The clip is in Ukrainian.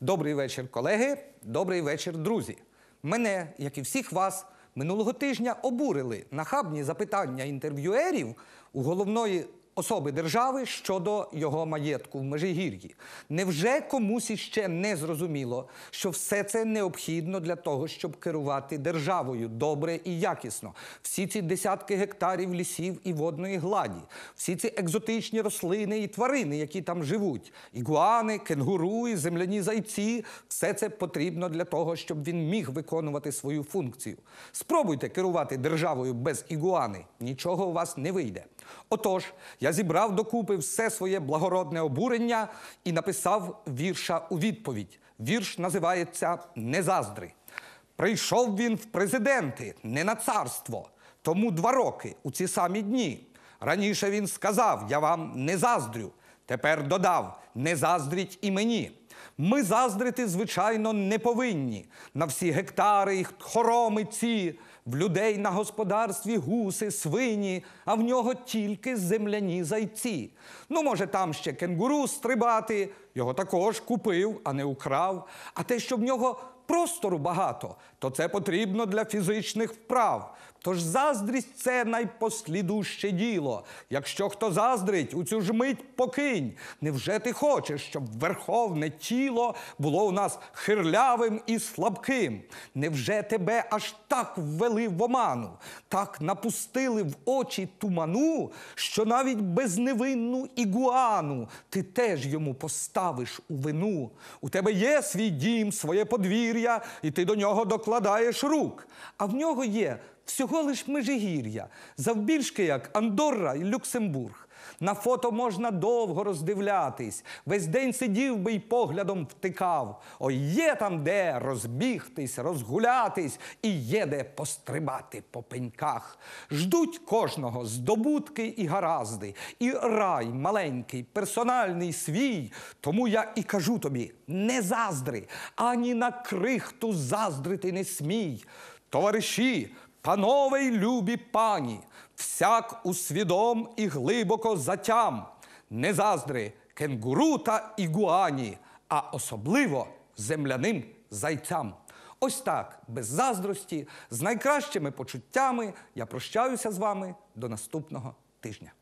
Добрий вечір, колеги. Добрий вечір, друзі. Мене, як і всіх вас, минулого тижня обурили нахабні запитання інтерв'юерів у головної особи держави щодо його маєтку в Межигір'ї. Невже комусь іще не зрозуміло, що все це необхідно для того, щоб керувати державою добре і якісно? Всі ці десятки гектарів лісів і водної гладі, всі ці екзотичні рослини і тварини, які там живуть, ігуани, кенгуру і земляні зайці, все це потрібно для того, щоб він міг виконувати свою функцію. Спробуйте керувати державою без ігуани, нічого у вас не вийде. Отож, я зібрав докупи все своє благородне обурення і написав вірша у відповідь. Вірш називається Не заздри. Прийшов він в президенти, не на царство, тому два роки у ці самі дні. Раніше він сказав: Я вам не заздрю. Тепер додав: не заздріть і мені. Ми заздрити, звичайно, не повинні на всі гектари і хороми ці, в людей на господарстві гуси, свині, а в нього тільки земляні зайці. Ну, може, там ще кенгуру стрибати, його також купив, а не украв. А те, що в нього простору багато, то це потрібно для фізичних вправ. Тож заздрість це найпослідуще діло. Якщо хто заздрить, у цю ж мить покинь. Невже ти хочеш, щоб верховне тіло було у нас хирлявим і слабким? Невже тебе аж так ввели в оману, так напустили в очі туману, що навіть безневинну ігуану ти теж йому поставиш у вину? У тебе є свій дім, своє подвір'я, і ти до нього докладаєш рук. А в нього є всього лиш межигір'я, завбільшки як Андорра і Люксембург. На фото можна довго роздивлятись, весь день сидів би й поглядом втикав. Ой, є там де розбігтись, розгулятись, і є де пострибати по пеньках. Ждуть кожного здобутки і гаразди, і рай маленький, персональний свій. Тому я і кажу тобі: не заздри, ані на крихту заздрити не смій. Товариші, панове й любі пані, всяк усвідом і глибоко затям, не заздри кенгуру та ігуані, а особливо земляним зайцям. Ось так, без заздрості, з найкращими почуттями я прощаюся з вами до наступного тижня.